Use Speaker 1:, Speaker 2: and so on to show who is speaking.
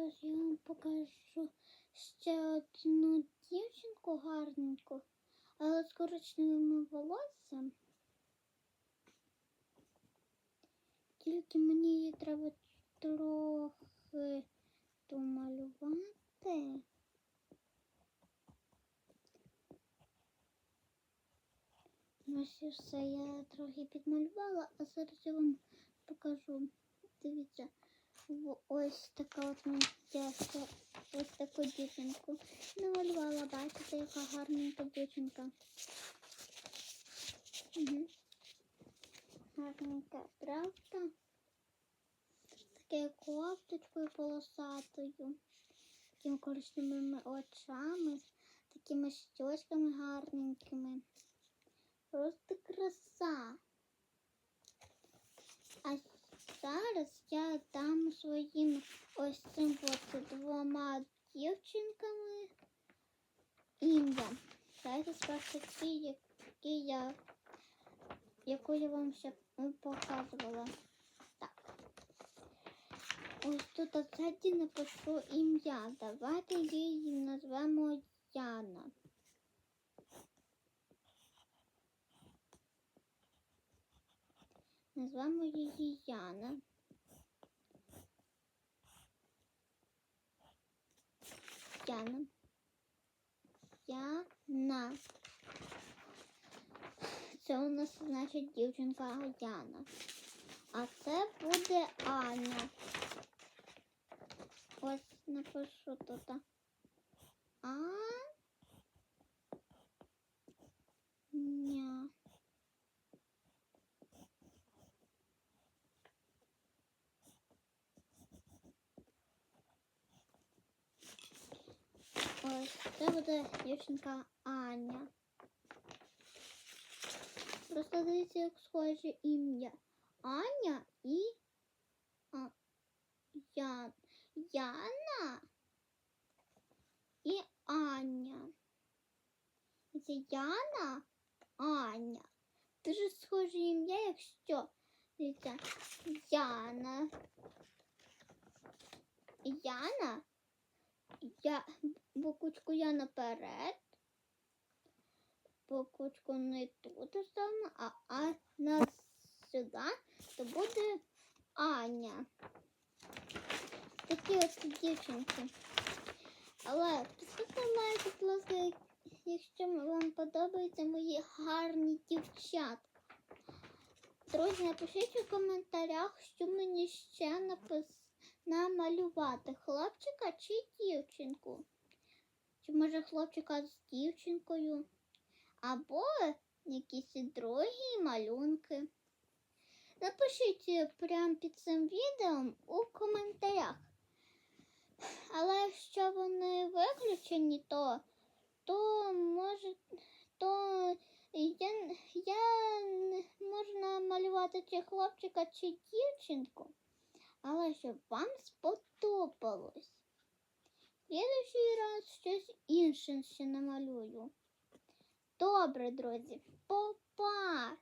Speaker 1: зараз я вам покажу ще одну дівчинку гарненьку, але з коричневими волоссям. Тільки мені її треба трохи домалювати. І все я трохи підмалювала, а зараз я вам покажу. Дивіться, ось така от дівчинка, ось таку дівчинку намалювала. Бачите, яка гарненька дівчинка. Угу. Гарненька, правда? Таке кофточкою полосатою, такими коричневими очами, такими щочками гарненькими. Просто краса. А зараз я дам своїм ось цим от двома дівчинками ім'я. Дайте спершу які я, яку я вам ще показувала. Так. Ось тут ззаді напишу ім'я. Давайте її назвемо Яна. Назвемо її. Яна. Яна. Це у нас значить дівчинка Яна. А це буде Аня. Ось напишу тут. Аня. Ось це буде дівчинка Аня. Просто дивіться, як схоже ім'я. Аня і а, Я, Яна і Аня. Це Яна, Аня. Дуже схоже ім'я, якщо дивіться, Яна. Яна. Я буквочку я наперед. Буквочку не тут саме, а, а на сюди, то буде Аня. Такі ось дівчинки. Але поставте лайк, будь ласка, якщо вам подобаються мої гарні дівчатка. Друзі, напишіть у коментарях, що мені ще напис... намалювати хлопчика чи дівчинку. Чи може хлопчика з дівчинкою, або якісь другі малюнки. Напишіть прямо під цим відео у коментарях. Але якщо вони виключені, то, то може, то я, я можна малювати чи хлопчика, чи дівчинку. Але щоб вам сподобалось. В Слідуючий раз щось інше ще намалюю. Добре, друзі, па-па!